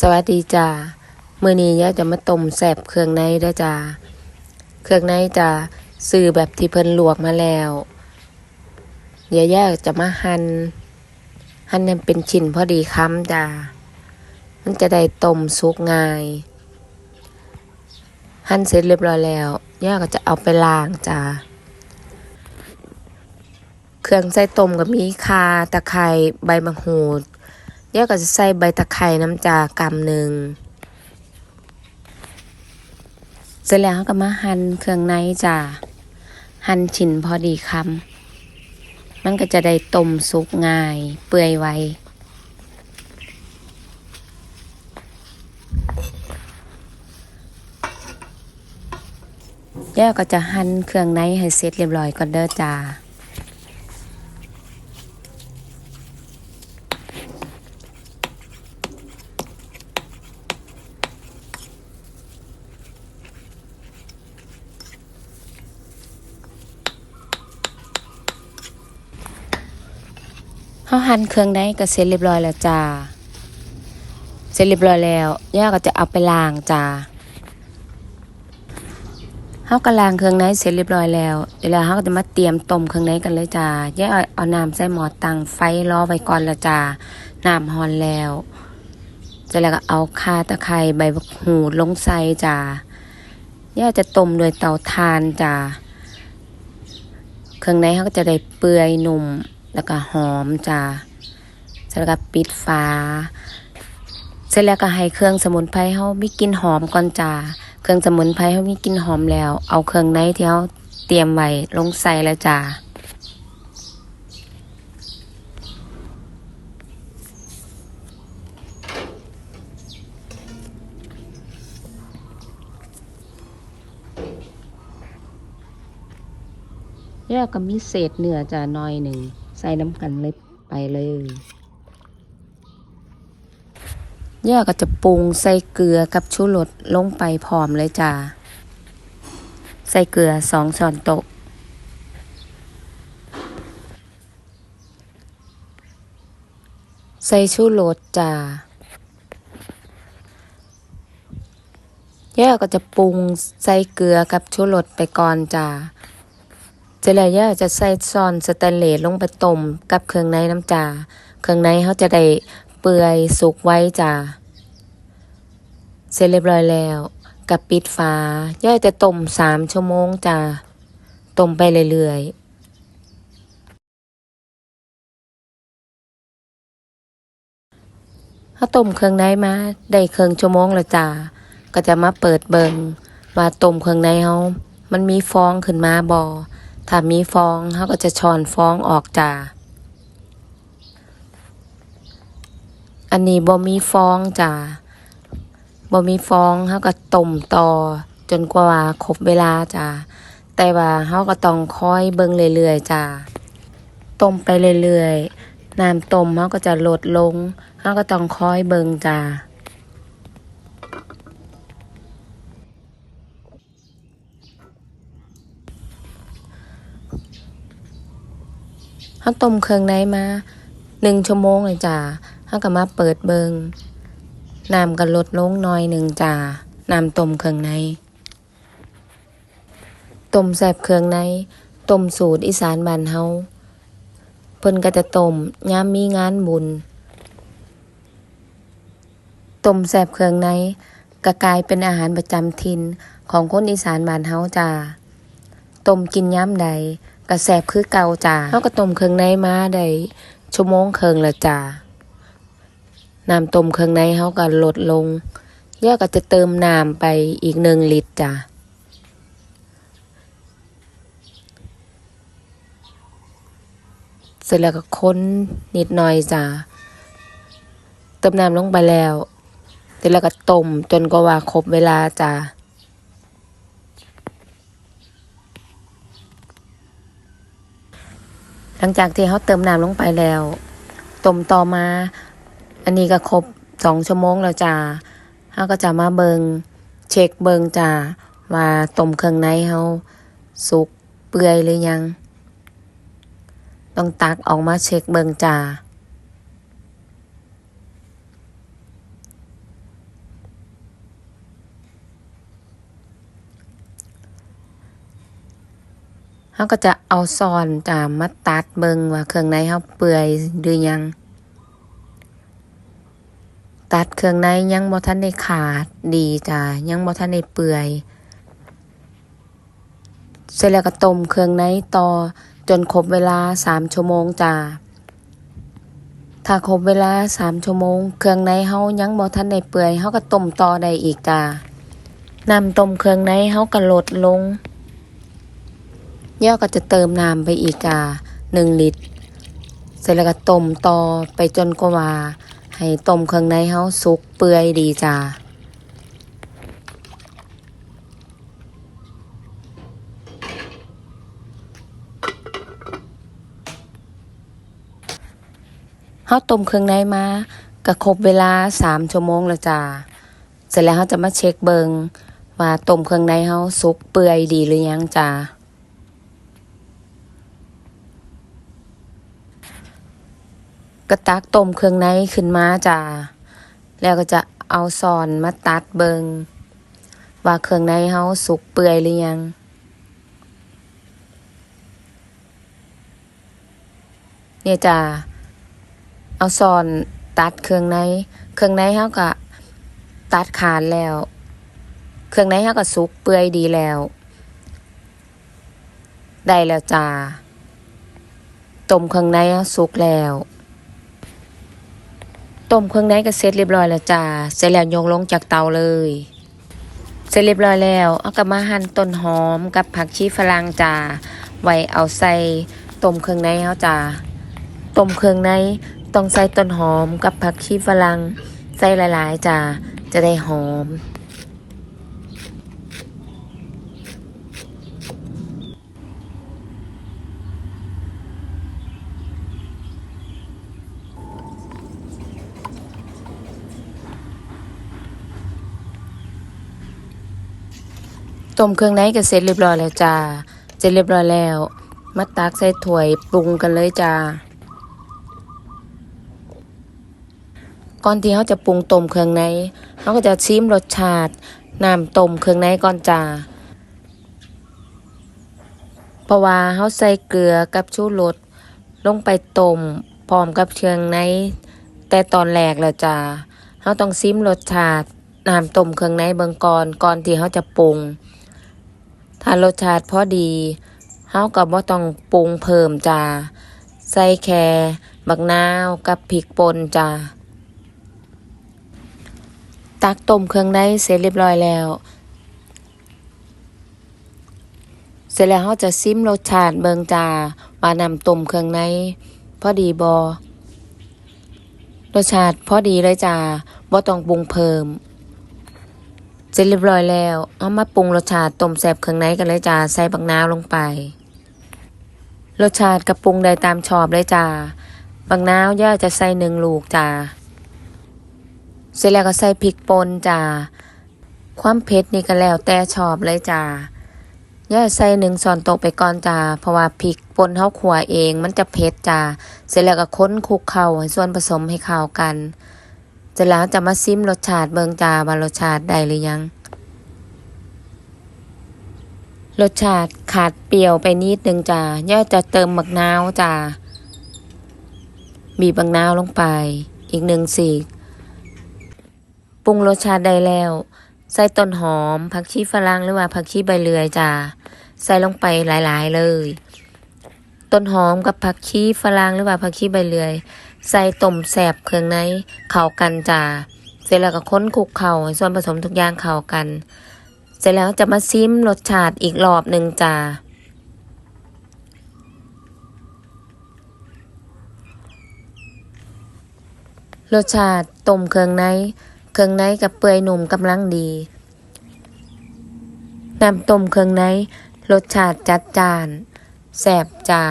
สวัสดีจ้ามื้อนี้ย่าจะมาต้มแซ่บเครื่องในด้อจ้าเครื่องในจะซื้อแบบที่เพิ่นลวกมาแล้วเดี๋ยวย่าจะมาหั่นหั่นเป็นชิ้นพอดีคำจ้ามันจะได้ต้มสุกง่าย หั่นเสร็จเรียบร้อยแล้วย่าก็จะเอาไปล้างจ้าเครื่องใส่ต้มก็มีข่าตะไคร้ใบมะกรูด เดี๋ยวก็จะใส่ใบตะไคร้น้ำจากำหนึ่งเสร็จแล้วก็มาหั่นเครื่องในจ้าหั่นชิ้นพอดีคำมันก็จะได้ต้มสุกง่าย เปื่อยไวเดี๋ยวก็จะหั่นเครื่องในให้เสร็จเรียบร้อยก่อนเด้อจ้า เขาหั่นเครื่องในก็เสร็จเรียบร้อยแล้วจ้า เสร็จเรียบร้อยแล้วย่าก็จะเอาไปล้างจ้าเขาก็ล้างเครื่องในเสร็จเรียบร้อยแล้วเดี๋ยวเขาก็จะมาเตรียมต้มเครื่องในกันเลยจ้าย่าเอาน้ำใส่หม้อตั้งไฟรอไว้ก่อนละจ้าน้ำฮอนแล้วเสร็จแล้วก็เอาข่าตะไคร้ใบบักหูดลงใส่จ้าย่าจะต้มโดวยเตาถ่านจ้าเครื่องในเขาก็จะได้เปื่อยหนุ่ม แล้วก็หอมจ้าเสร็จแล้วก็ปิดฝาเสร็จแล้วก็ให้เครื่องสมุนไพรเขามีกลิ่นหอมก่อนจ้าเครื่องสมุนไพรเขามีกลิ่นหอมแล้ว เอาเครื่องในที่เขาเตรียมไว้ลงใส่แล้วจ้าแล้วก็มีเศษเนื้อจ้าน่อยหนึ่ง ส่น้ำกันเลยไปเลย ย่าก็จะปรุงใส่เกลือกับชูรสลงไปพร้อมเลยจ้า ใส่เกลือสองช้อนโต๊ะใส่ชูรสจ้าย่าก็จะปรุงใส่เกลือกับชูรสไปก่อนจ้า เสร็จแล้วย่าจะใส่ซอนสแตนเลสลงไปต้มกับเครื่องในน้ำจาเครื่องในเขาจะได้เปื่อยสุกไว้จ้าเสร็จเรียบร้อยแล้วกับปิดฝาย่าจะต้มสามชั่วโมงจ้าต้มไปเรื่อยๆถ้าต้มเครื่องในมาได้เครื่องชั่วโมงแล้วจ้าก็จะมาเปิดเบิงว่าต้มเครื่องในเขามันมีฟองขึ้นมาบอ ถ้ามีฟองเขาก็จะช้อนฟองออกจ้าอันนี้บ่มีฟองจ้าบ่มีฟองเขาก็ต้มต่อจนกว่าครบเวลาจ้าแต่ว่าเขาก็ต้องคอยเบิ่งเรื่อยๆจ้าต้มไปเรื่อยๆน้ำต้มเขาก็จะลดลงเขาก็ต้องคอยเบิ่งจ้า เขาต้มเครื่องในมาหนึ่งชั่วโมงเลยจ้าเขาก็มาเปิดเบิงน้ำก็ลดลงน่อยหนึ่งจ้าน้ำต้มเครื่องในต้มแซบเครื่องในต้มสูตรอีสานบ้านเฮาเพิ่นก็จะต้มยามมีงานบุญต้มแซบเครื่องในก็กลายเป็นอาหารประจำถิ่นของคนอีสานบ้านเฮาจ้าต้มกินย้ำใด กระแสบคือเก่าจ้าเขาก็ต้มเครื่องในมาได้ชั่วโมงครึ่งและจ้าน้ำต้มเครื่องในเขาก็ลดลงย่าก็จะเติมน้ำไปอีกหนึ่งลิตรจ้าเสร็จแล้วก็ค้นนิดหน่อยจ้าเติมน้ำลงไปแล้ว เสร็จแล้วก็ต้มจนกว่าครบเวลาจ้า ลังจากที่เขาเติมน้ำลงไปแล้วต้มต่อมา อันนี้ก็ครบสองชั่วโมงแล้วจ้าเขาก็จะมาเบิงเช็คเบิงจ้าว่าต้มเครื่องในเขาสุกเปื่อยหรือยัง ต้องตักออกมาเช็คเบิงจ้า เขาก็จะเอาซอนจ้ามาตัดเบิงว่าเครื่องในเขาเปื่อยหรือยัง ตัดเครื่องในยังบ่ทันได้ขาดดีจ้ายังบ่ทันได้เปื่อย เสร็จแล้วก็ต้มเครื่องในต่อจนครบเวลาสามชั่วโมงจ้าถ้าครบเวลาสามชั่วโมง เครื่องในเฮายังบ่ทันได้เปื่อยเฮาก็ต้มต่อได้อีกจ้านำต้มเครื่องในเฮาก็ลดลง ย่อก็จะเติมน้ำไปอีกาหนึ่งลิตร เสร็จแล้วก็ต้มต่อไปจนกว่า ให้ต้มเครื่องในเฮาสุกเปื่อยดีจ้าเฮาต้มเครื่องในมาก็ครบเวลาสามชั่วโมงแล้วจ้าเสร็จแล้วเฮาจะมาเช็คเบิงว่าต้มเครื่องในเฮาสุกเปื่อยดีหรือยังจ้า ก็ตักต้มเครื่องในขึ้นมาจ้าแล้วก็จะเอาซอนมาตัดเบิงว่าเครื่องในเฮาสุกเปื่อยหรือยังเนี่ยจ้าเอาซอนตัดเครื่องในเครื่องในเฮาก็ตัดขาดแล้ว เครื่องในเฮาก็สุกเปื่อยดีแล้ว ได้แล้วจ้าต้มเครื่องในเฮาสุกแล้ว ต้มเครื่องในก็เสร็จเรียบร้อยแล้วจ้าเสร็จแล้วโยงลงจากเตาเลย เสร็จเรียบร้อยแล้วเอากลับมาหั่นต้นหอมกับผักชีฝรั่งจ้าไว้เอาใส่ต้มเครื่องในเฮาจ้าต้มเครื่องในต้องใส่ต้นหอมกับผักชีฝรั่งใส่หลายๆจ้าจะได้หอม ต้มเครื่องในก็เสร็จเรียบร้อยแล้วจ้า เสร็จเรียบร้อยแล้ว มาตักใส่ถ้วยปรุงกันเลยจ้า ก่อนที่เขาจะปรุงต้มเครื่องในเขาก็จะชิมรสชาติน้ำต้มเครื่องในก่อนจ้า เพราะว่าเขาใส่เกลือกับชูรสลงไปต้มพร้อมกับเครื่องใน แต่ตอนแรกแล้วจ้าเขาต้องซิมรสชาติน้ำต้มเครื่องในเบิ่งก่อนก่อนที่เขาจะปรุง ถ้ารสชาติพอดีเขาก็บ่ต้องปรุงเพิ่มจ้า ใส่แค่บักนาวกับพริกป่นจ้า ตักต้มเครื่องในเสร็จเรียบร้อยแล้ว เสร็จแล้วเขาจะซิมรสชาติเบิงจ้าว่านำต้มเครื่องในพอดีบอรสชาติพอดีเลยจ้าบ่ต้องปรุงเพิ่ม เสร็จเรียบร้อยแล้ว เอามาปรุงรสชาติต้มแซ่บเครื่องในกันเลยจ้าใส่บักนาวลงไป รสชาติกระปรุงได้ตามชอบเลยจ้าบักนาวย่าจะใส่หนึ่งลูกจ้าเสร็จแล้วก็ใส่พริกป่นจ้าความเผ็ดนี่ก็แล้วแต่ชอบเลยจ้าย่าใส่หนึ่งช้อนโต๊ะไปก่อนจ้าเพราะว่าพริกป่นเฮาขัวเองมันจะเผ็ดจ้าเสร็จแล้วก็ค้นคลุกเข้าให้ส่วนผสมให้เข้ากัน เสร็จแล้วจะมาซิมรสชาติเบิงจาว่ารสชาติได้หรือยัง รสชาติขาดเปรี้ยวไปนิดนึงจ้าย่าจะเติมมะนาวจ้าบีบมะนาวลงไป อีกหนึ่งสีกปรุงรสชาติได้แล้ว ใส่ต้นหอมผักชีฝรั่งหรือว่าผักชีใบเลื่อยจ้าใส่ลงไปหลาย ๆ เลย ต้นหอมกับผักชีฝรั่งหรือว่าผักชีใบเลื่อย ใส่ต้มแสบเครื่องในเข้ากันจ้าเสร็จแล้วก็ค้นคลุกเข่าส่วนผสมทุกอย่างเข้ากัน เสร็จแล้วจะมาซิมรสชาติอีกรอบหนึ่งจ้ารสชาติต้มเครื่องในเครื่องในกับเปื่อยหนุ่มกำลังดี น้ำต้มเครื่องในรสชาติจัดจานแสบจ้า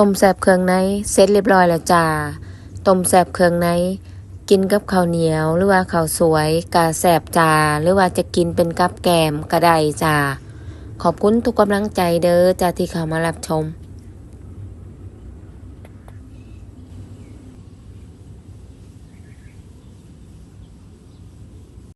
ต้มแสบเครื่องในเสร็จเรียบร้อยแล้วจ้าต้มแสบเครื่องในกินกับข้าวเหนียวหรือว่าข้าวสวยกาแสบจ้าหรือว่าจะกินเป็นกับแกมกระไดจ้าขอบคุณทุกกำลังใจเด้อจ้าที่เข้ามารับชม